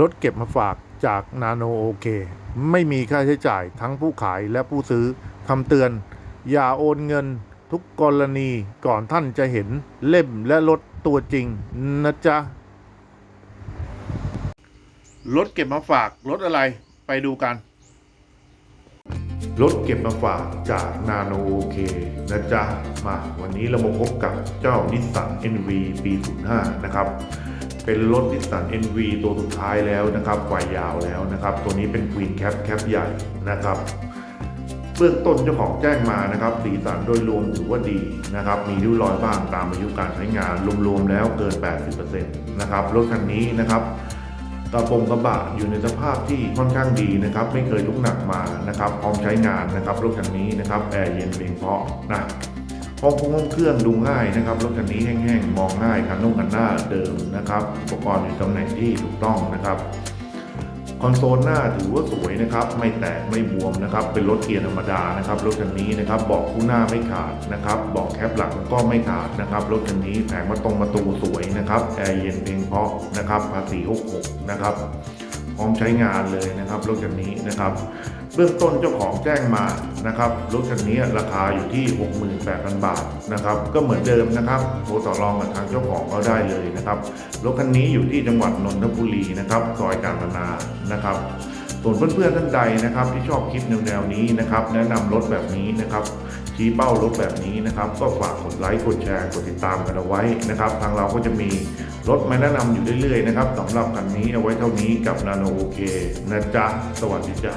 รถเก็บมาฝากจากนาโนโอเค ไม่มีค่าใช้จ่ายทั้งผู้ขายและผู้ซื้อคำเตือน อย่าโอนเงินทุกกรณีก่อนท่านจะเห็นเล่มและรถตัวจริงนะจ๊ะ รถเก็บมาฝากรถอะไรไปดูกัน รถเก็บมาฝากจากนาโนโอเคนะจ๊ะ มาวันนี้เรามาพบกับเจ้านิสสัน NV ปี 05 นะครับ เป็นรถนิสสัน NV ตัวสุดท้ายแล้วนะครับไฟยาวแล้วนะครับ ตัวนี้เป็น Queen Cap แคปใหญ่นะครับ เบื้องต้นเจ้าของแจ้งมานะครับ สีสันโดยรวมถือว่าดีนะครับ มีริ้วรอยบ้างตามอายุการใช้งาน รวมๆแล้วเกิน 80%นะครับ รถคันนี้นะครับกระโปรงกระบะอยู่ในสภาพที่ค่อนข้างดีนะครับ ไม่เคยลุกหนักมานะครับ พร้อมใช้งานนะครับรถคันนี้นะครับแอร์เย็นเพียงเพราะนะ ห้องคงห้องเครื่องดูง่ายนะครับรถคันนี้แห้งๆมองง่ายคันนุ่งคันหน้าเดิมนะครับอุปกรณ์อยู่ตำแหน่งที่ถูกต้องนะครับคอนโซลหน้าถือว่าสวยนะครับไม่แตกไม่บวมนะครับเป็นรถเกียร์ธรรมดานะครับรถคันนี้นะครับเบาะคู่หน้าไม่ขาดนะครับเบาะแคปหลังก็ไม่ขาดนะครับรถคันนี้แผงมาตรงประตูสวยนะครับแอร์เย็นเพียงพราะนะครับภาษี66นะครับพร้อมใช้งานเลยนะครับรถคันนี้นะครับ เบื้องต้นเจ้าของแจ้งมานะครับรถคันนี้ราคาอยู่ที่ 68,000 บาทนะครับก็เหมือนเดิมนะครับโทรต่อรองกับทางเจ้าของเขาได้เลยนะครับรถคันนี้อยู่ที่จังหวัดนนทบุรีนะครับซอยการนา นะครับส่วนเพื่อนๆท่านใดนะครับที่ชอบคลิปแนวๆนี้นะครับแนะนำรถแบบนี้นะครับชี้เป้ารถแบบนี้นะครับ ก็ฝากกดไลค์กดแชร์กดติดตามกันเอาไว้นะครับ ทางเราก็จะมีรถมาแนะนำอยู่เรื่อยๆนะครับสำหรับคันนี้เอาไว้เท่านี้กับนาโนโอเคนะจ๊ะสวัสดีจ้ะ